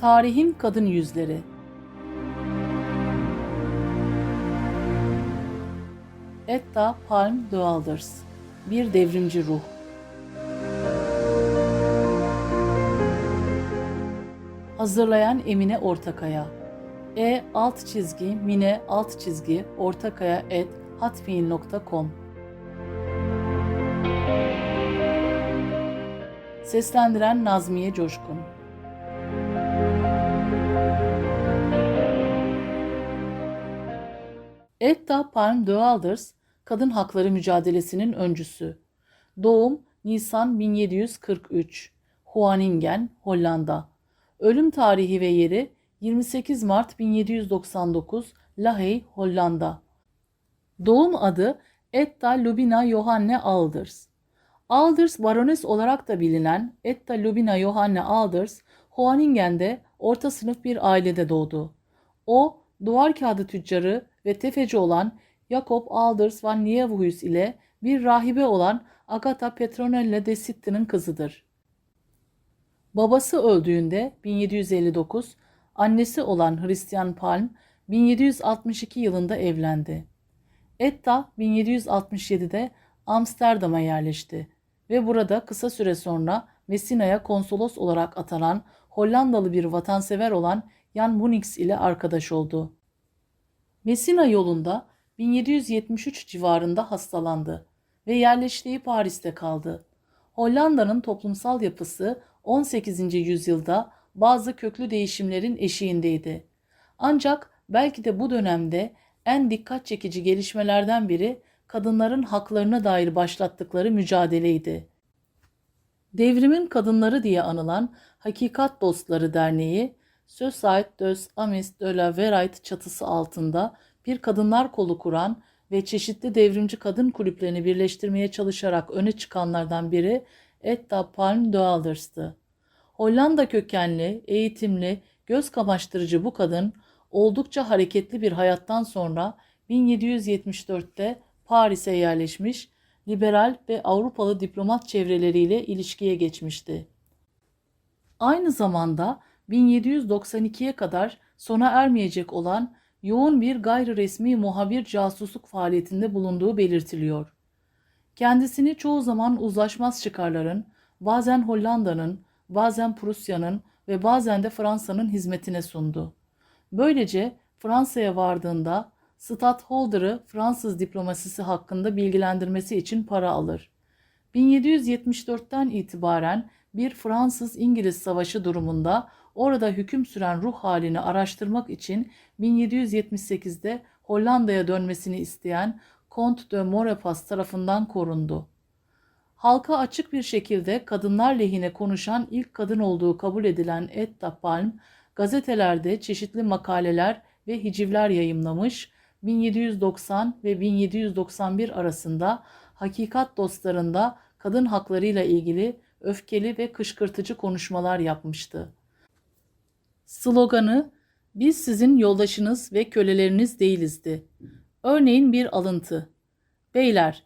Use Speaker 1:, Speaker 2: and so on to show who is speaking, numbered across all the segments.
Speaker 1: Tarihin Kadın Yüzleri. Etta Palm Dualders Bir Devrimci Ruh. Hazırlayan Emine Ortakaya. E alt çizgi mine alt çizgi ortakaya et hotmail.com Seslendiren Nazmiye Coşkun Etta Palm de Alders, kadın hakları mücadelesinin öncüsü. Doğum Nisan 1743, Huaningen, Hollanda. Ölüm tarihi ve yeri 28 Mart 1799, Lahey, Hollanda. Doğum adı Etta Lubina Johanne Alders. Alders barones olarak da bilinen Etta Lubina Johanne Alders, Huaningen'de orta sınıf bir ailede doğdu. O, duvar kağıdı tüccarı ve tefeci olan Jacob Alders van Nieuwenhuis ile bir rahibe olan Agatha Petronella de Sitti'nin kızıdır. Babası öldüğünde 1759, annesi olan Hristiyan Palm 1762 yılında evlendi. Etta 1767'de Amsterdam'a yerleşti ve burada kısa süre sonra Messina'ya konsolos olarak atanan Hollandalı bir vatansever olan Jan Munix ile arkadaş oldu. Messina yolunda 1773 civarında hastalandı ve yerleştiği Paris'te kaldı. Hollanda'nın toplumsal yapısı 18. yüzyılda bazı köklü değişimlerin eşiğindeydi. Ancak belki de bu dönemde en dikkat çekici gelişmelerden biri kadınların haklarına dair başlattıkları mücadeleydi. Devrimin kadınları diye anılan Hakikat Dostları Derneği, Societe des Amis de la Verite çatısı altında bir kadınlar kolu kuran ve çeşitli devrimci kadın kulüplerini birleştirmeye çalışarak öne çıkanlardan biri Etta Palm de Alders'tı. Hollanda kökenli, eğitimli, göz kamaştırıcı bu kadın oldukça hareketli bir hayattan sonra 1774'te Paris'e yerleşmiş, liberal ve Avrupalı diplomat çevreleriyle ilişkiye geçmişti. Aynı zamanda 1792'ye kadar sona ermeyecek olan yoğun bir gayri resmi muhabir casusluk faaliyetinde bulunduğu belirtiliyor. Kendisini çoğu zaman uzlaşmaz çıkarların, bazen Hollanda'nın, bazen Prusya'nın ve bazen de Fransa'nın hizmetine sundu. Böylece Fransa'ya vardığında Stadtholder'ı Fransız diplomasisi hakkında bilgilendirmesi için para alır. 1774'ten itibaren bir Fransız-İngiliz savaşı durumunda orada hüküm süren ruh halini araştırmak için 1778'de Hollanda'ya dönmesini isteyen Comte de Maurepas tarafından korundu. Halka açık bir şekilde kadınlar lehine konuşan ilk kadın olduğu kabul edilen Etta Palm, gazetelerde çeşitli makaleler ve hicivler yayımlamış, 1790 ve 1791 arasında Hakikat Dostlarında kadın haklarıyla ilgili öfkeli ve kışkırtıcı konuşmalar yapmıştı. Sloganı "Biz sizin yoldaşınız ve köleleriniz değilizdi." Örneğin bir alıntı. Beyler,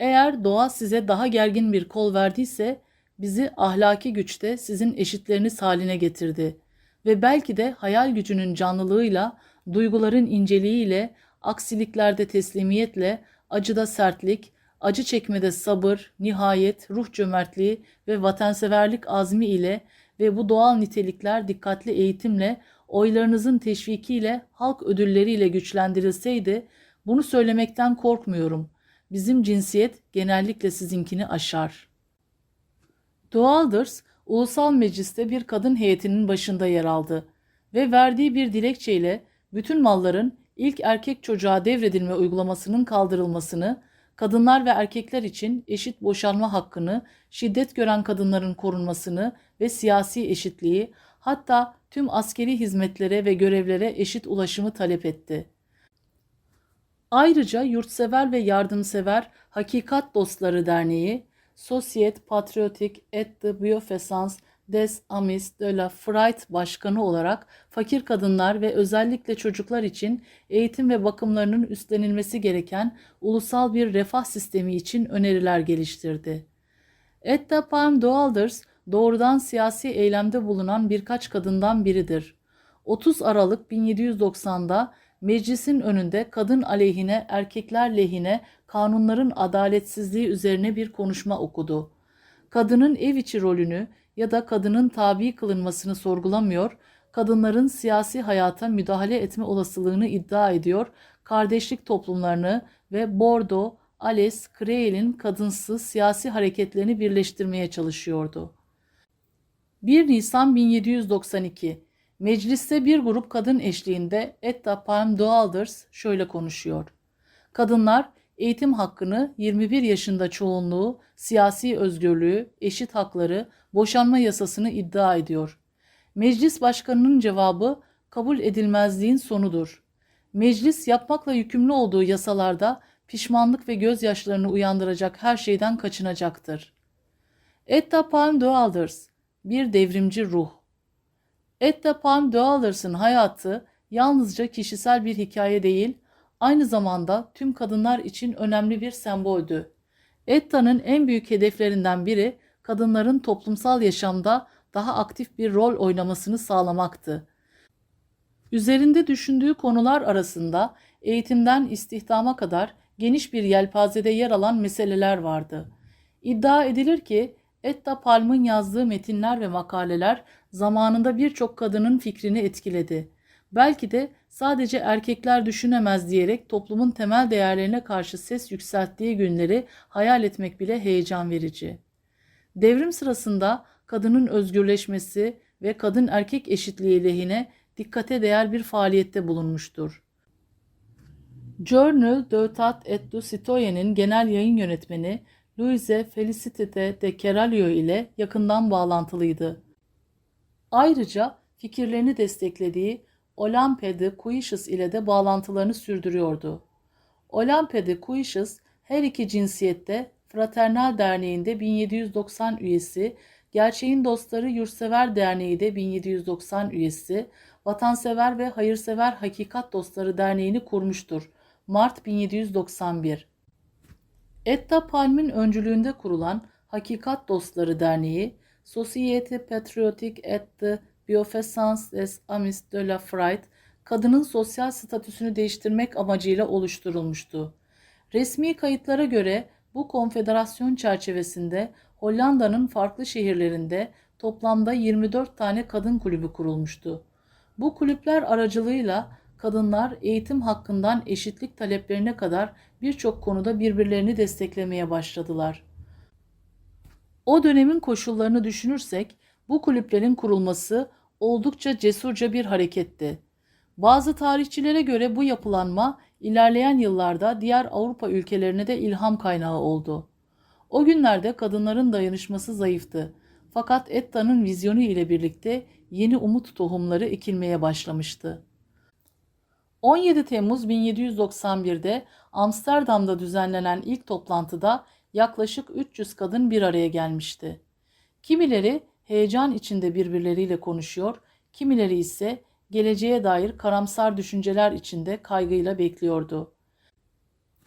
Speaker 1: eğer doğa size daha gergin bir kol verdiyse bizi ahlaki güçte sizin eşitleriniz haline getirdi ve belki de hayal gücünün canlılığıyla, duyguların inceliğiyle, aksiliklerde teslimiyetle, acıda sertlik, acı çekmede sabır, nihayet, ruh cömertliği ve vatanseverlik azmi ile ve bu doğal nitelikler dikkatli eğitimle, oylarınızın teşvikiyle, halk ödülleriyle güçlendirilseydi, bunu söylemekten korkmuyorum. Bizim cinsiyet genellikle sizinkini aşar. Doğaldır, Ulusal Meclis'te bir kadın heyetinin başında yer aldı ve verdiği bir dilekçeyle bütün malların ilk erkek çocuğa devredilme uygulamasının kaldırılmasını, kadınlar ve erkekler için eşit boşanma hakkını, şiddet gören kadınların korunmasını ve siyasi eşitliği, hatta tüm askeri hizmetlere ve görevlere eşit ulaşımı talep etti. Ayrıca yurtsever ve yardımsever Hakikat Dostları Derneği, Societe Patriotique et de Bienfaisance des Amis de la Fright Başkanı olarak fakir kadınlar ve özellikle çocuklar için eğitim ve bakımlarının üstlenilmesi gereken ulusal bir refah sistemi için öneriler geliştirdi. Etta Palm Doğalders doğrudan siyasi eylemde bulunan birkaç kadından biridir. 30 Aralık 1790'da meclisin önünde kadın aleyhine, erkekler lehine kanunların adaletsizliği üzerine bir konuşma okudu. Kadının ev içi rolünü ya da kadının tabi kılınmasını sorgulamıyor, kadınların siyasi hayata müdahale etme olasılığını iddia ediyor, kardeşlik toplumlarını ve Bordeaux, Ales, Creel'in kadınsı siyasi hareketlerini birleştirmeye çalışıyordu. 1 Nisan 1792 Mecliste bir grup kadın eşliğinde Etta Palm Doğalders şöyle konuşuyor. Kadınlar eğitim hakkını 21 yaşında çoğunluğu, siyasi özgürlüğü, eşit hakları, boşanma yasasını iddia ediyor. Meclis başkanının cevabı kabul edilmezliğin sonudur. Meclis yapmakla yükümlü olduğu yasalarda pişmanlık ve gözyaşlarını uyandıracak her şeyden kaçınacaktır. Etta Palm Doğalders bir devrimci ruh. Etta Palm Doğalders'ın hayatı yalnızca kişisel bir hikaye değil, aynı zamanda tüm kadınlar için önemli bir semboldü. Etta'nın en büyük hedeflerinden biri kadınların toplumsal yaşamda daha aktif bir rol oynamasını sağlamaktı. Üzerinde düşündüğü konular arasında eğitimden istihdama kadar geniş bir yelpazede yer alan meseleler vardı. İddia edilir ki Etta Palm'ın yazdığı metinler ve makaleler zamanında birçok kadının fikrini etkiledi. Belki de sadece erkekler düşünemez diyerek toplumun temel değerlerine karşı ses yükselttiği günleri hayal etmek bile heyecan verici. Devrim sırasında kadının özgürleşmesi ve kadın erkek eşitliği lehine dikkate değer bir faaliyette bulunmuştur. Journal de Tat et du Citoyen'in genel yayın yönetmeni Louise Felicite de Keralio ile yakından bağlantılıydı. Ayrıca fikirlerini desteklediği Olympe de Cuiches ile de bağlantılarını sürdürüyordu. Olympe de Cuiches her iki cinsiyette Fraternal Derneği'nde 1790 üyesi, Gerçeğin Dostları Yurtsever Derneği de 1790 üyesi, Vatansever ve Hayırsever Hakikat Dostları Derneği'ni kurmuştur. Mart 1791 Etta Palm'in öncülüğünde kurulan Hakikat Dostları Derneği, Société Patriotique et Des Amis de la Frite, kadının sosyal statüsünü değiştirmek amacıyla oluşturulmuştu. Resmi kayıtlara göre bu konfederasyon çerçevesinde Hollanda'nın farklı şehirlerinde toplamda 24 tane kadın kulübü kurulmuştu. Bu kulüpler aracılığıyla kadınlar eğitim hakkından eşitlik taleplerine kadar birçok konuda birbirlerini desteklemeye başladılar. O dönemin koşullarını düşünürsek bu kulüplerin kurulması oldukça cesurca bir hareketti. Bazı tarihçilere göre bu yapılanma ilerleyen yıllarda diğer Avrupa ülkelerine de ilham kaynağı oldu. O günlerde kadınların dayanışması zayıftı. Fakat Etta'nın vizyonu ile birlikte yeni umut tohumları ekilmeye başlamıştı. 17 Temmuz 1791'de Amsterdam'da düzenlenen ilk toplantıda yaklaşık 300 kadın bir araya gelmişti. Kimileri heyecan içinde birbirleriyle konuşuyor, kimileri ise geleceğe dair karamsar düşünceler içinde kaygıyla bekliyordu.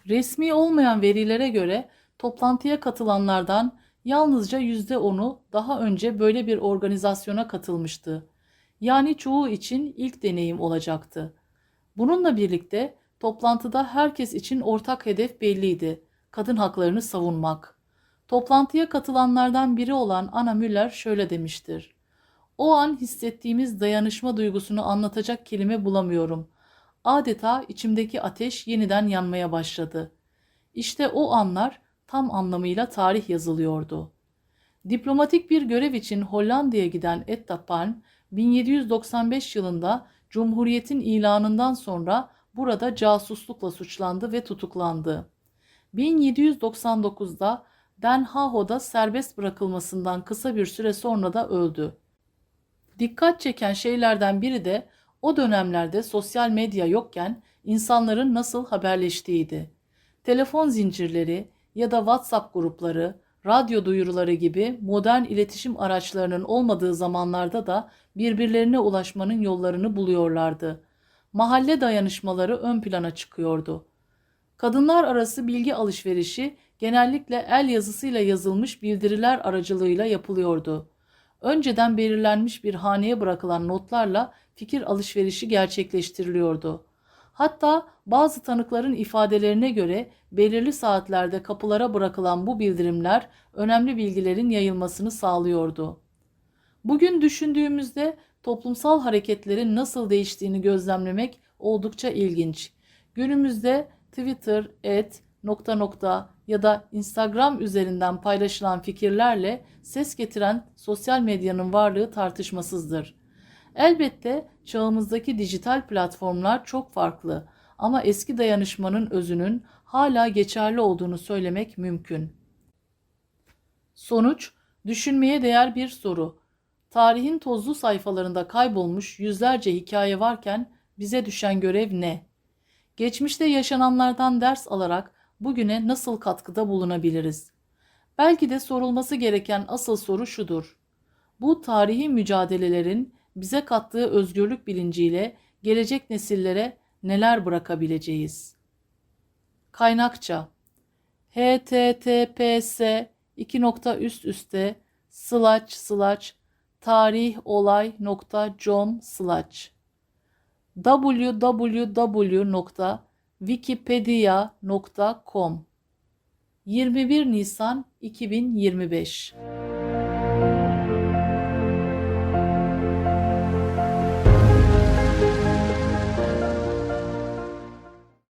Speaker 1: Resmi olmayan verilere göre toplantıya katılanlardan yalnızca %10'u daha önce böyle bir organizasyona katılmıştı. Yani çoğu için ilk deneyim olacaktı. Bununla birlikte toplantıda herkes için ortak hedef belliydi. Kadın haklarını savunmak. Toplantıya katılanlardan biri olan Anna Müller şöyle demiştir. O an hissettiğimiz dayanışma duygusunu anlatacak kelime bulamıyorum. Adeta içimdeki ateş yeniden yanmaya başladı. İşte o anlar tam anlamıyla tarih yazılıyordu. Diplomatik bir görev için Hollanda'ya giden Etta Palm, 1795 yılında Cumhuriyet'in ilanından sonra burada casuslukla suçlandı ve tutuklandı. 1799'da Den Haag'da serbest bırakılmasından kısa bir süre sonra da öldü. Dikkat çeken şeylerden biri de o dönemlerde sosyal medya yokken insanların nasıl haberleştiğiydi. Telefon zincirleri ya da WhatsApp grupları, radyo duyuruları gibi modern iletişim araçlarının olmadığı zamanlarda da birbirlerine ulaşmanın yollarını buluyorlardı. Mahalle dayanışmaları ön plana çıkıyordu. Kadınlar arası bilgi alışverişi genellikle el yazısıyla yazılmış bildiriler aracılığıyla yapılıyordu. önceden belirlenmiş bir haneye bırakılan notlarla fikir alışverişi gerçekleştiriliyordu. Hatta bazı tanıkların ifadelerine göre belirli saatlerde kapılara bırakılan bu bildirimler önemli bilgilerin yayılmasını sağlıyordu. Bugün düşündüğümüzde toplumsal hareketlerin nasıl değiştiğini gözlemlemek oldukça ilginç. Günümüzde Twitter, et, nokta nokta ya da Instagram üzerinden paylaşılan fikirlerle ses getiren sosyal medyanın varlığı tartışmasızdır. Elbette çağımızdaki dijital platformlar çok farklı ama eski dayanışmanın özünün hala geçerli olduğunu söylemek mümkün. Sonuç, düşünmeye değer bir soru. Tarihin tozlu sayfalarında kaybolmuş yüzlerce hikaye varken bize düşen görev ne? Geçmişte yaşananlardan ders alarak bugüne nasıl katkıda bulunabiliriz? Belki de sorulması gereken asıl soru şudur. Bu tarihi mücadelelerin bize kattığı özgürlük bilinciyle gelecek nesillere neler bırakabileceğiz? Kaynakça https 2 nokta üst üste slash slash tariholay.com slash www.wikipedia.com 21 Nisan 2025